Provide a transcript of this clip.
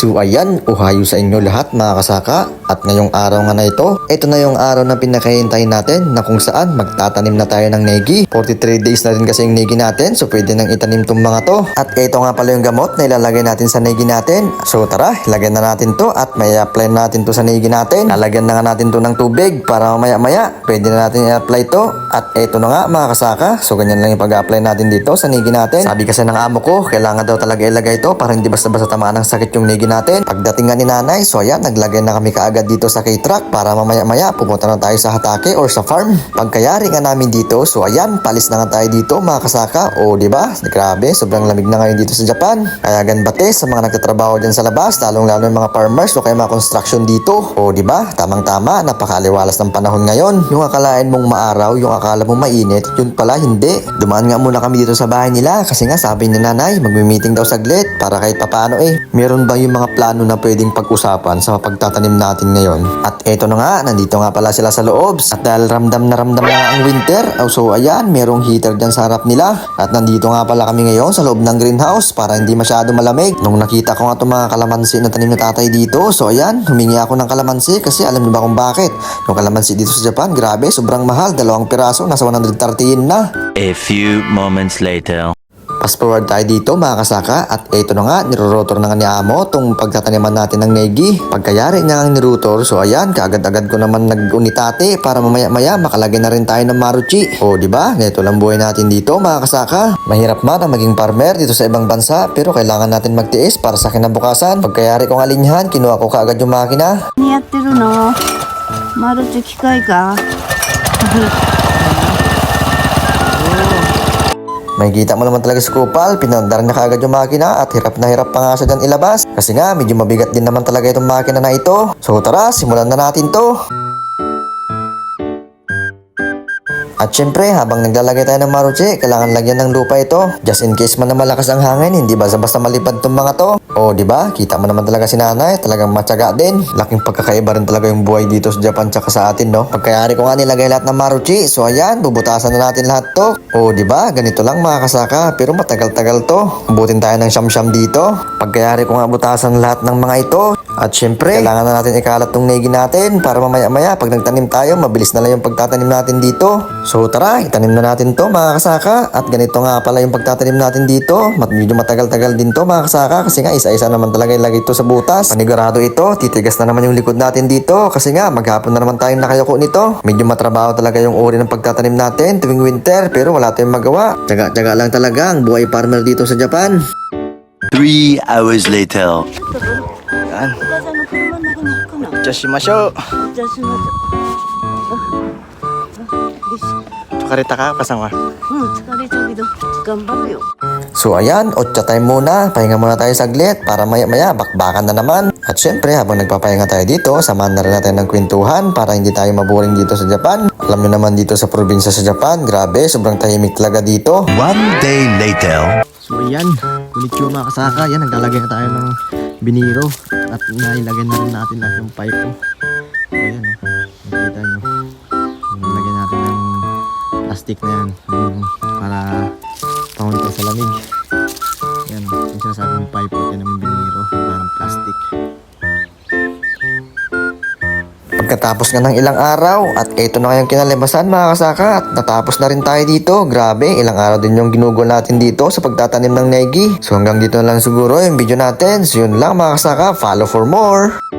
So ayan, uhayo sa inyo lahat mga kasaka. At ngayong araw nga na ito, ito na yung araw na pinakahintay natin na kung saan magtatanim na tayo ng negi. 43 days na rin kasi yung negi natin, so pwede nang itanim tong mga to. At ito nga pala yung gamot na ilalagay natin sa negi natin. So tara, ilagay na natin to at may apply natin to sa negi natin. Lalagyan na nga natin to ng tubig para mamaya maya pwede na natin i-apply to. At ito na nga mga kasaka, so ganyan lang yung pag-apply natin dito sa negi natin. Sabi kasi ng amo ko, kailangan daw talaga ilagay to para hindi basta-basta tamaan ng sakit yung negi natin. Pagdating nga ni nanay, so ayan, naglagay na kami kaagad dito sa K-Truck para mamaya-maya pumunta na tayo sa Hatake or sa farm. Pagkayari nga namin dito, so ayan, palis na nga tayo dito mga kasaka. O di ba? Grabe, sobrang lamig na ngayon dito sa Japan. Kaya ganbate sa mga nagtatrabaho dyan sa labas, lalong-lalo yung mga farmers o kaya mga construction dito. O di ba? Tamang-tama, napakaliwalas ng panahon ngayon. Yung akalain mong maaraw, yung akala mong mainit, yun pala hindi. Dumaan nga muna kami dito sa bahay nila kasi nga sabi ni nanay, magmi-meeting daw saglit para kahit papano eh. Meron ba yung mga plano na pwedeng pag-usapan sa pagtatanim natin ngayon? At eto na nga, nandito nga pala sila sa loob. At dahil ramdam na ramdam na ang winter, oh, so ayan, merong heater dyan sa harap nila. At nandito nga pala kami ngayon sa loob ng greenhouse para hindi masyado malamig. Nung nakita ko nga itong mga kalamansi na tanim na tatay dito, so ayan, humingi ako ng kalamansi kasi alam niyo ba kung bakit? Yung kalamansi dito sa Japan, grabe, sobrang mahal. Dalawang piraso, nasa 130 na. A few moments later. Fast forward tayo dito mga kasaka at eto na nga nirorotor na nga ni Amo tong pagtataniman natin ng negi. Pagkayari niya ang nirutor so ayan kaagad-agad ko naman nag-unitate para mamaya-maya makalagay na rin tayo ng maruchi. O di ba? Ganito lang buhay natin dito mga kasaka. Mahirap man ang maging farmer dito sa ibang bansa pero kailangan natin magtiis para sa kinabukasan. Pagkayari kong alinyahan kinuha ko kaagad yung makina. Niyattero no. Maruchi kikai ka? May kita mo naman talaga si Kupal, pinandar niya kaagad yung makina at hirap na hirap pa nga siya dyan ilabas. Kasi nga, medyo mabigat din naman talaga itong makina na ito. So tara, simulan na natin to. At syempre, habang naglalagay tayo ng maruche, kailangan lagyan ng lupa ito. Just in case man na malakas ang hangin, hindi basta-basta malipad tong mga to. O, di ba? Kita mo naman talaga si nanay, talagang matyaga din. Laking pagkakaiba rin talaga yung buhay dito sa Japan tsaka sa atin, no? Pagkayari ko nga nilagay lahat ng maruchi, so ayan, bubutasan na natin lahat to. O, di ba? Ganito lang mga kasaka, pero matagal-tagal to. Abutin tayo ng siyam-siyam dito. Pagkayari ko nga butasan lahat ng mga ito, at syempre, kailangan na natin ikalat tong negi natin para mamaya-maya pag nagtanim tayo, mabilis na lang yung pagtatanim natin dito. So tara, itanim na natin to mga kasaka. At ganito nga pala yung pagtatanim natin dito. Medyo matagal-tagal din to mga kasaka kasi nga isa-isa naman talaga ilagay ito sa butas. Panigurado ito, titigas na naman yung likod natin dito kasi nga maghapon na naman tayong nakayoko nito. Medyo matrabaho talaga yung uri ng pagtatanim natin tuwing winter pero wala tayong magawa. Tsaga-tsaga lang talaga ang buhay farmer dito sa Japan. Three hours later. お母さんの車の中に行くかな Just しましょう。じゃあしましょう Karita ka kasama. うん疲れちゃうけど頑張るよ So ayan, otsa time muna. Pahinga muna tayo saglit para maya-maya bakbakan na naman. At syempre, habang nagpapahinga tayo dito, samahan na rin natin ng kwentuhan para hindi tayo maboring dito sa Japan. Alam nyo naman dito sa probinsya sa Japan, grabe, sobrang tahimik talaga dito. One day later. So ayan, konnichiwa mga kasaka. Yan, naglalagay na tayo ng biniro. At nailagay na rin natin lahat yung pipe. So ayan, oh. nakikita nyo. Nilagay natin ng plastic na yan. Yung para Pagkatapos nga ng ilang araw at ito na kayong kinalimasan mga kasaka at natapos na rin tayo dito. Grabe, ilang araw din yung ginugol natin dito sa pagtatanim ng negi. So hanggang dito na lang siguro yung video natin. So yun lang mga kasaka, follow for more.